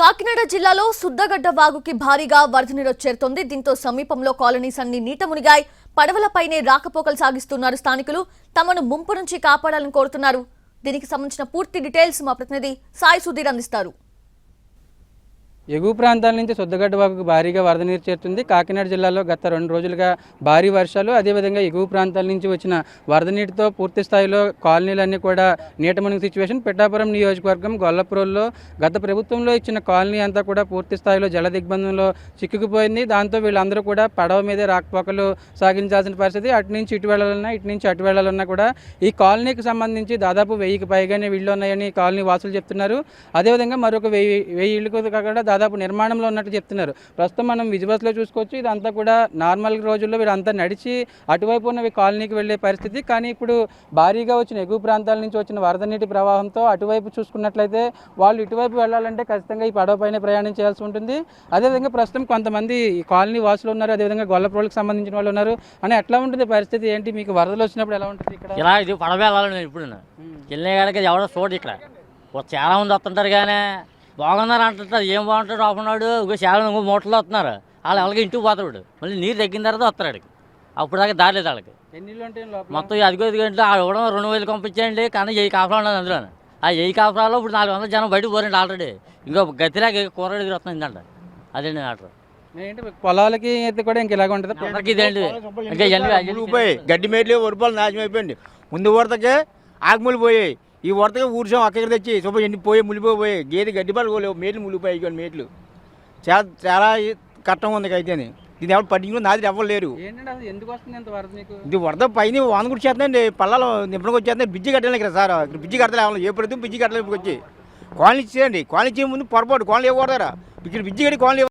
కాకినాడ జిల్లాలో సుద్దగడ్డ వాగుకి భారీగా వరద నీరు చేరుతోంది. దీంతో సమీపంలో కాలనీస్ అన్ని నీట మునిగాయి. పడవలపైనే రాకపోకలు సాగిస్తున్నారు స్థానికులు. తమను ముంపు నుంచి కాపాడాలని కోరుతున్నారు. దీనికి సంబంధించిన పూర్తి డీటెయిల్స్ మా ప్రతినిధి సాయి సుధీర్ అందిస్తారు. ఎగువ ప్రాంతాల నుంచి సుద్దగడ్డ వాగుకు భారీగా వరద నీరు చేరుతుంది. కాకినాడ జిల్లాలో గత రెండు రోజులుగా భారీ వర్షాలు అదేవిధంగా ఎగువ ప్రాంతాల నుంచి వచ్చిన వరద నీటితో పూర్తి స్థాయిలో కాలనీలన్నీ కూడా నీట మునిగి సిచ్యువేషన్ పిఠాపురం నియోజకవర్గం గొల్లపురంలో గత ప్రభుత్వంలో ఇచ్చిన కాలనీ అంతా కూడా పూర్తి స్థాయిలో జల దిగ్బంధంలో చిక్కుకుపోయింది. దాంతో వీళ్ళందరూ కూడా పడవ మీదే రాకపోకలు సాగించాల్సిన పరిస్థితి. అటు నుంచి ఇటు వెళ్ళాలన్నా ఇటు నుంచి అటు వెళ్ళాలన్నా కూడా ఈ కాలనీకి సంబంధించి దాదాపు వెయ్యికి పైగానే వీళ్ళు ఉన్నాయని కాలనీ వాసులు చెప్తున్నారు. అదేవిధంగా మరొక వెయ్యి వెయ్యి ఇళ్ళు కూడా దాదాపు నిర్మాణంలో ఉన్నట్టు చెప్తున్నారు. ప్రస్తుతం మనం విజువల్స్లో చూసుకోవచ్చు. ఇదంతా కూడా నార్మల్ రోజుల్లో వీరంతా నడిచి అటువైపు ఉన్న ఈ కాలనీకి వెళ్ళే పరిస్థితి. కానీ ఇప్పుడు భారీగా వచ్చిన ఎగువ ప్రాంతాల నుంచి వచ్చిన వరద నీటి ప్రవాహంతో అటువైపు చూసుకున్నట్లయితే వాళ్ళు ఇటువైపు వెళ్ళాలంటే ఖచ్చితంగా ఈ పడవ పైన ప్రయాణం చేయాల్సి ఉంటుంది. అదేవిధంగా ప్రస్తుతం కొంతమంది ఈ కాలనీ వాసులు ఉన్నారు. అదేవిధంగా గొల్లప్రోళ్ళకి సంబంధించిన వాళ్ళు ఉన్నారు. అని ఎట్లా ఉంటుంది పరిస్థితి? ఏంటి? మీకు వరదలు వచ్చినప్పుడు ఎలా ఉంటుంది ఇక్కడ? ఇలా ఇది పడవ వెళ్ళాలి ఇప్పుడు వెళ్ళే కాడికి ఎవడో చూడు ఇక్కడ. చాలా మంది వస్తుంటారు కానీ బాగున్నారు అంటుంటారు. ఏం బాగుంటాడు రాకున్నాడు ఇంకో చాలా ఇంకో మూటలు వస్తున్నారు. వాళ్ళు అలాగే ఇంటికి పోతాడు మళ్ళీ నీరు తగ్గిన తర్వాత వస్తాడు అప్పుడు దాకా దారి లేదు వాళ్ళకి? మొత్తం అదిగో ఇదిగో ఇంట్లో ఆడ ఇవ్వడం రెండు వేలు పంపించేయండి. కానీ వెయ్యి కాపురాలు ఉన్నది అందులో ఆ వెయ్యి కాపురాలు ఇప్పుడు నాలుగు వందల జనం బయటకు పోరండి ఆల్రెడీ ఇంకో గతిలాగా కూర ఎదురు వస్తుందంట అదేంటి మ్యాటర్ ఏంటి పొలాలకి అయితే కూడా ఇంక ఇలాగ ఉంటుంది. ఇదేంటి ఇంకా గడ్డి మేట్లు వరిపాలు నాశనం అయిపోయింది. ముందు వరదకే ఆకుములు పోయాయి. ఈ వరదకే ఊర్చాం అక్కడికి తెచ్చి శుభ్రం ఎన్ని పోయి మునిపోయి గేదె గడ్డి పాలు పోలేవు మేట్లు ఇక మేట్లు చాలా చాలా కట్టం ఉంది అయితేని. దీన్ని ఎవరు పట్టించుకుని నాది ఎవరు లేరు. ఇది వరద పైన వాన కూడా చేస్తుందండి పల్లాలు నింపడానికి వచ్చేస్తుంది బిజ్జి కట్టాలి ఇక్కడ సార్. ఇక్కడ బిజ్జి కట్టలేదు ఏ ప్రభుత్వం బిజ్జి కట్టలేదు వచ్చి. కాలనీ ఇచ్చేయండి కాలనీ ఇచ్చే ముందు పొరపాటు కాలనీ ఇవ్వకూడదారా. ఇక్కడ బిజ్జి కట్టి కాలనీ